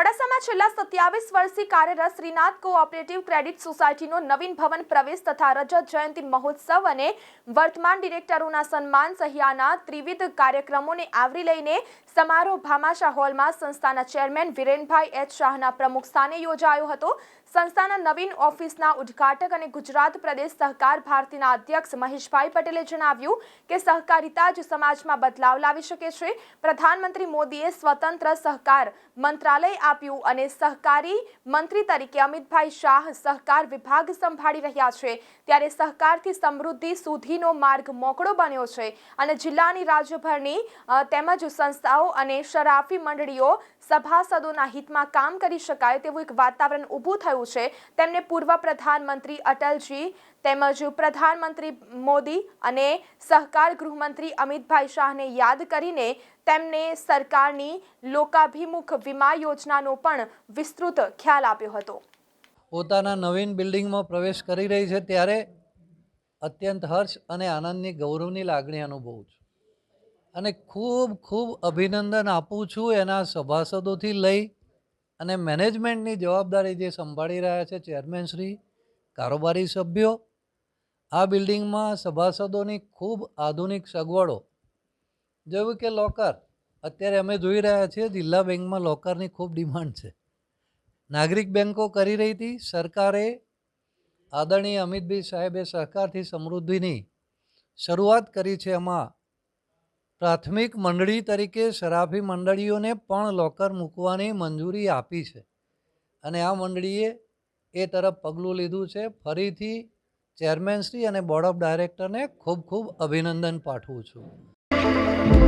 મોડાસામાં છેલ્લા સત્યાવીસ વર્ષથી કાર્યરત શ્રીનાથ કોઓપરેટિવ ક્રેડિટ સોસાયટીનો નવીન ભવન પ્રવેશ તથા રજત જયંતિ મહોત્સવ અને વર્તમાન ડિરેક્ટરોના સન્માન સહિયાના ત્રિવિધ કાર્યક્રમોને આવરી લઈને સમારોહ ભામાશા હોલમાં સંસ્થાના ચેરમેન વિરેનભાઈ એચ શાહના પ્રમુખ સ્થાને યોજાયો હતો. સંસ્થાના નવીન ઓફિસના ઉદ્ઘાટક અને ગુજરાત પ્રદેશ સહકાર ભારતીના અધ્યક્ષ મહેશભાઈ પટેલે જણાવ્યું કે સહકારિતા જ સમાજમાં બદલાવ લાવી શકે છે. પ્રધાનમંત્રી મોદીએ સ્વતંત્ર સહકાર મંત્રાલય આપ્યું અને સહકારી મંત્રી તરીકે અમિતભાઈ શાહ સહકાર વિભાગ સંભાળી રહ્યા છે. ત્યારે સહકારથી સમૃદ્ધિ સુધીનો માર્ગ મોકળો બન્યો છે અને જિલ્લાની રાજ્યભરની તેમજ સંસ્થાઓ અને શરાફી મંડળીઓ સભાસદોના હિતમાં કામ કરી શકાય તેવું એક વાતાવરણ ઊભું થયું છે. તેમને પૂર્વ પ્રધાનમંત્રી અટલજી તેમજ પ્રધાનમંત્રી મોદી અને સહકાર ગૃહમંત્રી અમિતભાઈ શાહને યાદ કરીને તેમને સરકારની લોકાભિમુખ વીમા યોજનાનો પણ વિસ્તૃત ખ્યાલ આપ્યો હતો. પોતાના નવીન બિલ્ડિંગમાં પ્રવેશ કરી રહી છે ત્યારે અત્યંત હર્ષ અને આનંદની, ગૌરવની લાગણી અનુભવું છું. અને ખૂબ ખૂબ અભિનંદન આપું છું એના સભાસદોથી લઈ અને મેનેજમેન્ટની જવાબદારી જે સંભાળી રહ્યા છે ચેરમેન શ્રી, કારોબારી સભ્યો આ બિલ્ડિંગમાં સભાસદોની ખૂબ આધુનિક સગવડો. જેવું કે લોકર. અત્યારે અમે જોઈ રહ્યા છીએ જિલ્લા બેંકમાં લોકરની ખૂબ ડિમાન્ડ છે. નાગરિક બેન્કો કરી રહી હતી. સરકારે આદરણીય અમિતભાઈ સાહેબે સહકારથી સમૃદ્ધિની શરૂઆત કરી છે એમાં. પ્રાથમિક મંડળી તરીકે શરાફી મંડળીઓને પણ લોકર મૂકવાની મંજૂરી આપી છે. અને આ મંડળીએ એ તરફ પગલું લીધું છે. ફરીથી ચેરમેનશ્રી અને બોર્ડ ઓફ ડાયરેક્ટરને ખૂબ ખૂબ અભિનંદન પાઠવું છું.